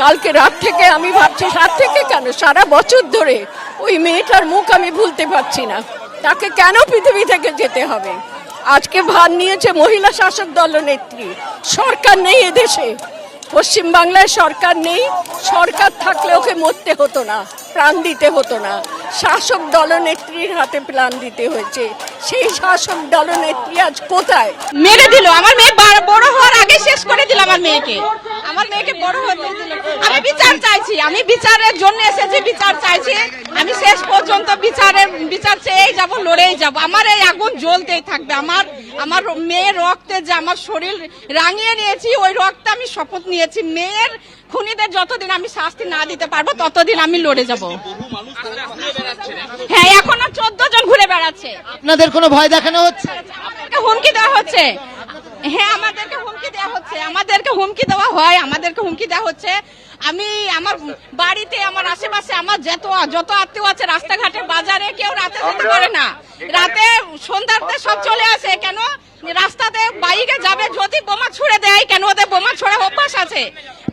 কালকে রাত থেকে আমি ভাবছি, রাত থেকে কেন? সারা বছর ধরে ওই মেয়েটার মুখ আমি ভুলতে পারছি না। তাকে কেন পৃথিবী থেকে যেতে হবে? আজকে ভার নিয়েছে মহিলা শাসক দল নেত্রী। সরকার নেই এদেশে। পশ্চিমবাংলায় সরকার নেই। সরকার থাকলে ওকে মরতে হতো না, প্রাণ দিতে হতো না। শাসক দলনেত্রীর হাতে প্রাণ দিতে হয়েছে। সেই শাসক দলনেত্রী আজ কোথায়? মেরে দিল। আমার মেয়ে বড় হওয়ার আগে শেষ করে দিল আমার মেয়েকে। আমার মেয়েকে বড় হতে দিল আমি বিচার চাইছি। আমি বিচারের জন্য এসেছি বিচার চাইছি। আমি শেষ পর্যন্ত বিচারের বিচার চেয়েই যাব লড়েই যাব। আমার এই আগুন জ্বলতেই থাকবে। আমার আমার মেয়ের রক্তে যে আমার শরীর রাঙিয়ে নিয়েছি ওই রক্তে আমি শপথ নিয়েছি। মেয়ের খুনিদের যতদিন আমি শাস্তি না দিতে পারব ততদিন আমি লড়ে যাব। হ্যাঁ এখনও চোদ্দ জন ঘুরে বেড়াচ্ছে। আপনাদের কোনো ভয় দেখানো হচ্ছে? হুমকি দেওয়া হচ্ছে। হ্যাঁ আমাদেরকে হুমকি দেওয়া হচ্ছে। আমাদেরকে হুমকি দেওয়া হয় আমাদেরকে হুমকি দেওয়া হচ্ছে। আমি আমার বাড়িতে আমার আশেপাশে আমার যত যত আত্মীয় আছে রাস্তাঘাটে বাজারে কেউ রাতে যেতে পারে না। রাতে সন্ধ্যাতে সব চলে আসে। কেন? রাস্তাতে বাইকে যাবে যদি বোমা ছুড়ে দেয় কেন ওদের বোমা ছোড়া অভ্যাস আছে?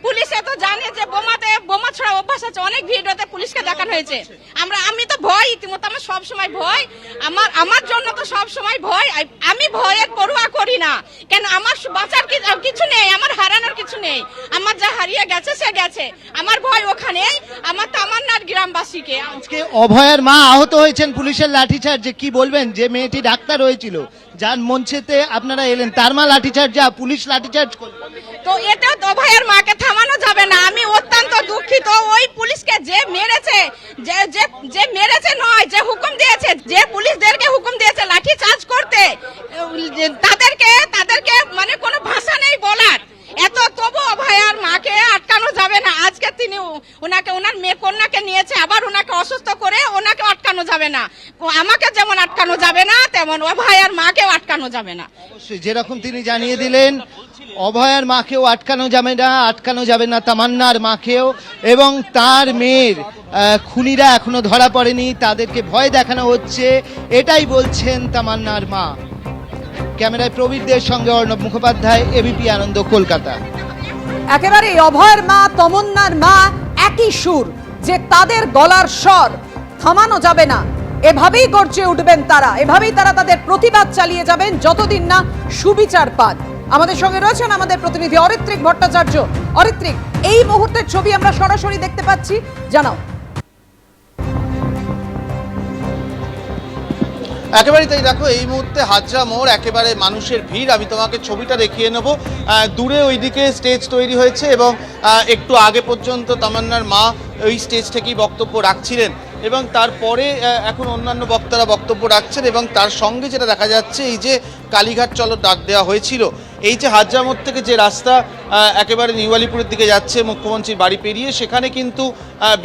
পুলিশে তো জানে যে বোমাতে বোমা ছোড়া অভ্যাস আছে। অনেক ভিডিওতে পুলিশকে দেখানো হয়েছে। আমরা আমি তো ভয় ইতিমধ্যে আমার সব সময় ভয়। আমার আমার জন্য তো সব সময় ভয় আমি ভয়ের পড়ুয়া করি না। কেন আমার বাঁচার কিছু নেই আমার হারানোর কিছু নেই। আমার যা হারিয়ে গেছে সে গেছে। আমার ভয় ওখানেই। আমার তামান্নার গ্রামবাসীকে। আজকে অভয়ার মা আহত হয়েছেন পুলিশের লাঠিচার্জে। কি বলবেন? যে মেয়েটি ডাক্তার হয়েছিল যার মঞ্চেতে আপনারা এলেন। তার মা লাঠিচার্জ যা পুলিশ লাঠিচার্জ করল। তো এতেও তো ভাইয়ের মাকে থামানো যাবে না। আমি অত্যন্ত দুঃখিত। ওই পুলিশকে যে মেরেছে যে যে যে মেরেছে নয়, যে হুকুম দিয়েছে, যে পুলিশদেরকে হুকুম দিয়েছে, লাঠি চার্জ করতে, তাদেরকে তাদেরকে মানে কোনো ভাষা নেই বলার। এত তবু অভয়ার মাকে আটকানো যাবে না। আজকে তিনি ওনাকে ওনার মেয়ে কন্যাকে নিয়েছে, আবার ওনাকে অসুস্থ করে ওনাকে আটকানো যাবে না। আমাকে যেমন আটকানো যাবে না, তেমন অভয়ার মাকেও আটকানো যাবে না। যেরকম তিনি জানিয়ে দিলেন অভয়ার মাকেও আটকানো যাবে না, আটকানো যাবে না, তামান্নার মাকেও, এবং তার মেয়ের খুনিরা এখনও ধরা পড়েনি, তাদেরকে ভয় দেখানো হচ্ছে, এটাই বলছেন তামান্নার মা। ক্যামেরায় প্রবীরদের সঙ্গে অর্ণব মুখোপাধ্যায়, এবিপি আনন্দ, কলকাতা। একেবারে অভয়ের মা, তমন্নার মা, একই সুর, যে তাদের গলার স্বর, থামানো যাবে না। এভাবেই গর্জে উঠবেন তারা, এভাবেই তারা তাদের প্রতিবাদ চালিয়ে যাবেন যতদিন না সুবিচার পান। আমাদের সঙ্গে রয়েছেন আমাদের প্রতিনিধি অরিত্রিক ভট্টাচার্য। অরিত্রিক, এই মুহূর্তের ছবি আমরা সরাসরি দেখতে পাচ্ছি। জানাও। একেবারেই তাই দেখো, এই মুহূর্তে হাজরা মোড়, একেবারে মানুষের ভিড়। আমি তোমাকে ছবিটা দেখিয়ে নেব। দূরে ওইদিকে স্টেজ তৈরি হয়েছে এবং একটু আগে পর্যন্ত তামান্নার মা ওই স্টেজ থেকেই বক্তব্য রাখছিলেন এবং তারপরে এখন অন্যান্য বক্তারা বক্তব্য রাখছেন এবং তার সঙ্গে যেটা দেখা যাচ্ছে, এই যে কালীঘাট চলো ডাক দেওয়া হয়েছিল। এই যে হাজরা মোড় থেকে যে রাস্তা একেবারে নিউ আলিপুরের দিকে যাচ্ছে, মুখ্যমন্ত্রীর বাড়ি পেরিয়ে, সেখানে কিন্তু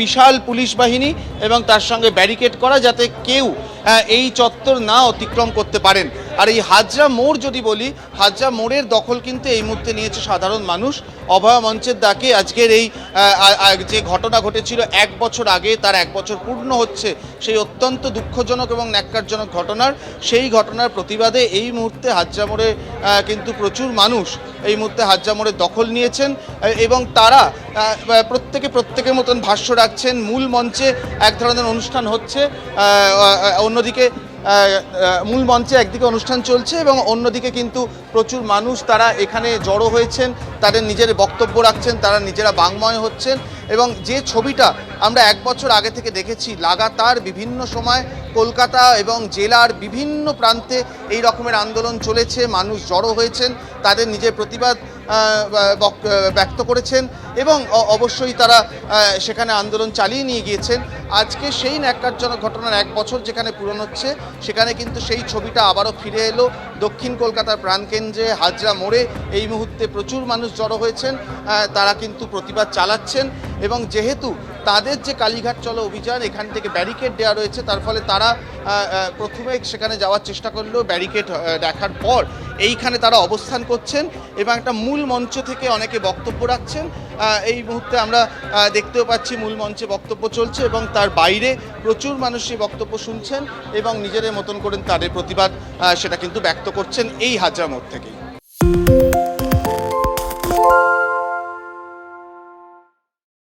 বিশাল পুলিশ বাহিনী এবং তার সঙ্গে ব্যারিকেড করা যাতে কেউ এই চত্বর না অতিক্রম করতে পারেন। আর এই হাজরা মোড় যদি বলি, হাজরা মোড়ের দখল কিন্তু এই মুহূর্তে নিয়েছে সাধারণ মানুষ। অভয় মঞ্চের ডাকে আজকের এই যে ঘটনা ঘটেছিল এক বছর আগে, তার এক বছর পূর্ণ হচ্ছে সেই অত্যন্ত দুঃখজনক এবং ন্যাক্কারজনক ঘটনার। সেই ঘটনার প্রতিবাদে এই মুহূর্তে হাজরা মোড়ে কিন্তু প্রচুর মানুষ এই মুহূর্তে হাজরা মোড়ে দখল নিয়েছেন এবং তারা প্রত্যেকে প্রত্যেকের মতন ভাষ্য রাখছেন। মূল মঞ্চে এক ধরনের অনুষ্ঠান হচ্ছে অন্যদিকে মূল মঞ্চে একদিকে অনুষ্ঠান চলছে এবং অন্যদিকে কিন্তু প্রচুর মানুষ তারা এখানে জড়ো হয়েছেন, তাদের নিজের বক্তব্য রাখছেন, তারা নিজেরা বাংময় হচ্ছেন এবং যে ছবিটা আমরা এক বছর আগে থেকে দেখেছি, লাগাতার বিভিন্ন সময় কলকাতা এবং জেলার বিভিন্ন প্রান্তে এই রকমের আন্দোলন চলেছে, মানুষ জড়ো হয়েছেন, তাদের নিজের প্রতিবাদ ব্যক্ত করেছেন এবং অবশ্যই তারা সেখানে আন্দোলন চালিয়ে নিয়ে গিয়েছেন। আজকে সেই ন্যাক্কারজনক ঘটনার এক বছর যেখানে পূরণ হচ্ছে, সেখানে কিন্তু সেই ছবিটা আবারও ফিরে এলো। দক্ষিণ কলকাতার প্রাণকেন্দ্রে হাজরা মোড়ে এই মুহূর্তে প্রচুর মানুষ জড়ো হয়েছেন তারা কিন্তু প্রতিবাদ চালাচ্ছেন এবং যেহেতু তাদের যে কালীঘাট চলো অভিযান, এখান থেকে ব্যারিকেড দেওয়া রয়েছে, তার ফলে তারা প্রথমে সেখানে যাওয়ার চেষ্টা করলেও ব্যারিকেড দেখার পর এইখানে তারা অবস্থান করছেন এবং একটা মূল মঞ্চ থেকে অনেকে বক্তব্য রাখছেন। এই মুহূর্তে আমরা দেখতেও পাচ্ছি মূল মঞ্চে বক্তব্য চলছে এবং তার বাইরে প্রচুর মানুষ সেই বক্তব্য শুনছেন এবং নিজেদের মতন করেন তাদের প্রতিবাদ সেটা কিন্তু ব্যক্ত করছেন এই হাজরা মোড় থেকেই।